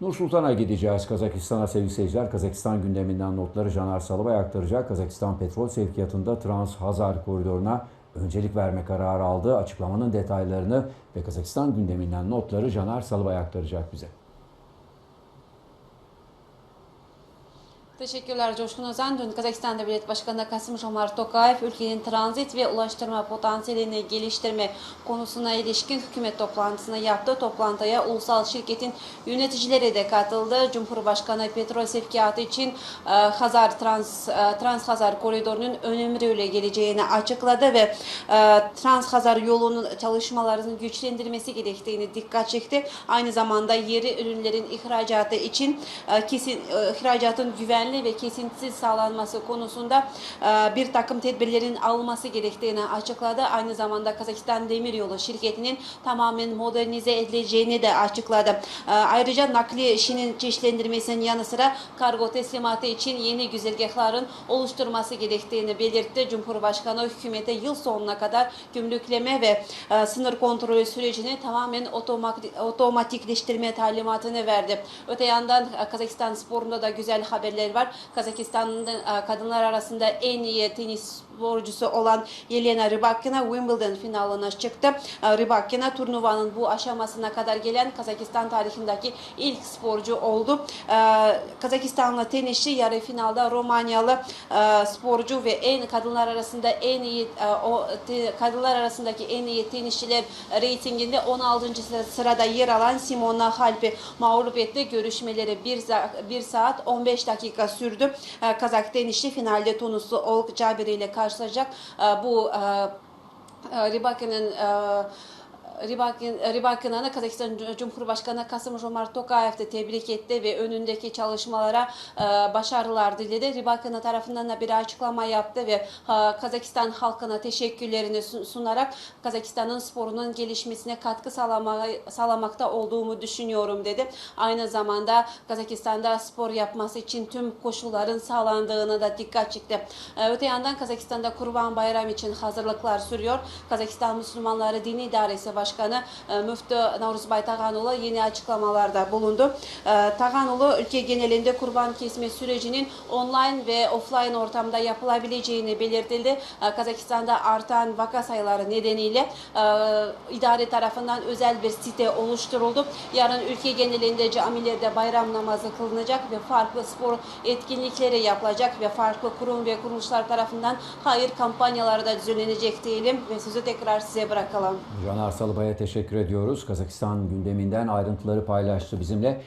Nur Sultan'a gideceğiz. Kazakistan'a sevgili seyirciler. Kazakistan gündeminden notları Caner Salıbay aktaracak. Kazakistan petrol sevkiyatında Trans-Hazar koridoruna öncelik verme kararı aldı. Açıklamanın detaylarını ve Kazakistan gündeminden notları Caner Salıbay aktaracak bize. Teşekkürler Coşkun Özen. Dün Kazakistan Devlet Başkanı Kasım Jomart Tokayev ülkenin transit ve ulaştırma potansiyelini geliştirme konusuna ilişkin hükümet toplantısını yaptı. Toplantıya ulusal şirketin yöneticileri de katıldı. Cumhurbaşkanı petrol sevkiyatı için e, Hazar Trans, e, Trans Hazar koridorunun önemli geleceğini açıkladı ve e, Trans Hazar yolunun çalışmalarının güçlendirilmesi gerektiğini dikkat çekti. Aynı zamanda yeri ürünlerin ihracatı için e, kesin e, ihracatın güvenli ve kesintisiz sağlanması konusunda e, bir takım tedbirlerin alınması gerektiğini açıkladı. Aynı zamanda Kazakistan Demiryolu şirketinin tamamen modernize edileceğini de açıkladı. E, Ayrıca nakliye işinin çeşitlendirmesinin yanı sıra kargo teslimatı için yeni güzergahların oluşturması gerektiğini belirtti. Cumhurbaşkanı hükümete yıl sonuna kadar gümrükleme ve e, sınır kontrolü sürecini tamamen otomatik, otomatikleştirme talimatını verdi. Öte yandan Kazakistan sporunda da güzel haberler var. Kazakistan'ın e, kadınlar arasında en iyi tenis sporcusu olan Yelena Rybakina Wimbledon finaline çıktı. E, Rybakina turnuvanın bu aşamasına kadar gelen Kazakistan tarihindeki ilk sporcu oldu. E, Kazakistanlı tenisçi yarı finalde Romanyalı e, sporcu ve en kadınlar arasında en iyi e, o kadınlar arasındaki en iyi tenisçiler reytinginde 16. sırada yer alan Simona Halep'i mağlup etti. Görüşmeleri 1, 1 saat 15 dakika sürdü. E, Kazak tenisçi finalde Tunuslu Olg Cabiri ile karşılaşacak. E, Bu e, Rybakina'nı Kazakistan Cumhurbaşkanı Kasım Jomart Tokayev de tebrik etti ve önündeki çalışmalara e, başarılar diledi. Rybakina tarafından da bir açıklama yaptı ve Kazakistan halkına teşekkürlerini sun- sunarak Kazakistan'ın sporunun gelişmesine katkı sağlama, sağlamakta olduğumu düşünüyorum dedi. Aynı zamanda Kazakistan'da spor yapması için tüm koşulların sağlandığını da dikkat çekti. E, Öte yandan Kazakistan'da Kurban Bayramı için hazırlıklar sürüyor. Kazakistan Müslümanları Dini İdaresi Başkanı e, Müftü Navruzbay Tağanoğlu yeni açıklamalarda bulundu. E, Tağanoğlu ülke genelinde kurban kesme sürecinin online ve offline ortamda yapılabileceğini belirtildi. E, Kazakistan'da artan vaka sayıları nedeniyle idare tarafından özel bir site oluşturuldu. Yarın ülke genelinde camilerde bayram namazı kılınacak ve farklı spor etkinlikleri yapılacak ve farklı kurum ve kuruluşlar tarafından hayır kampanyaları da düzenlenecek diyelim ve sözü tekrar size bırakalım. Caner Salıbay'a teşekkür ediyoruz. Kazakistan gündeminden ayrıntıları paylaştı bizimle.